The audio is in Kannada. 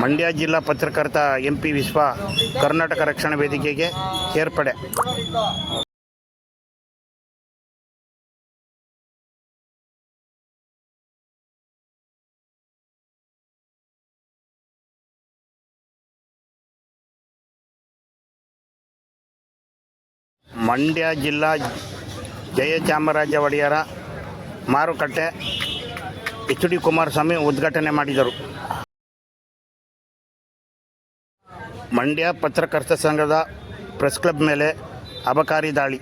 ಮಂಡ್ಯ ಜಿಲ್ಲಾ ಪತ್ರಕರ್ತ ಎಂ ಪಿ ವಿಶ್ವ ಕರ್ನಾಟಕ ರಕ್ಷಣಾ ವೇದಿಕೆಗೆ ಸೇರ್ಪಡೆ ಮಂಡ್ಯ ಜಿಲ್ಲಾ ಜಯಚಾಮರಾಜ ಒಡೆಯರ ಮಾರುಕಟ್ಟೆ ಎಚ್ ಡಿ ಕುಮಾರಸ್ವಾಮಿ ಉದ್ಘಾಟನೆ ಮಾಡಿದರು. ಮಂಡ್ಯ ಪತ್ರಕರ್ತ ಸಂಘದ ಪ್ರೆಸ್ ಕ್ಲಬ್ ಮೇಲೆ ಅಬಕಾರಿ ದಾಳಿ.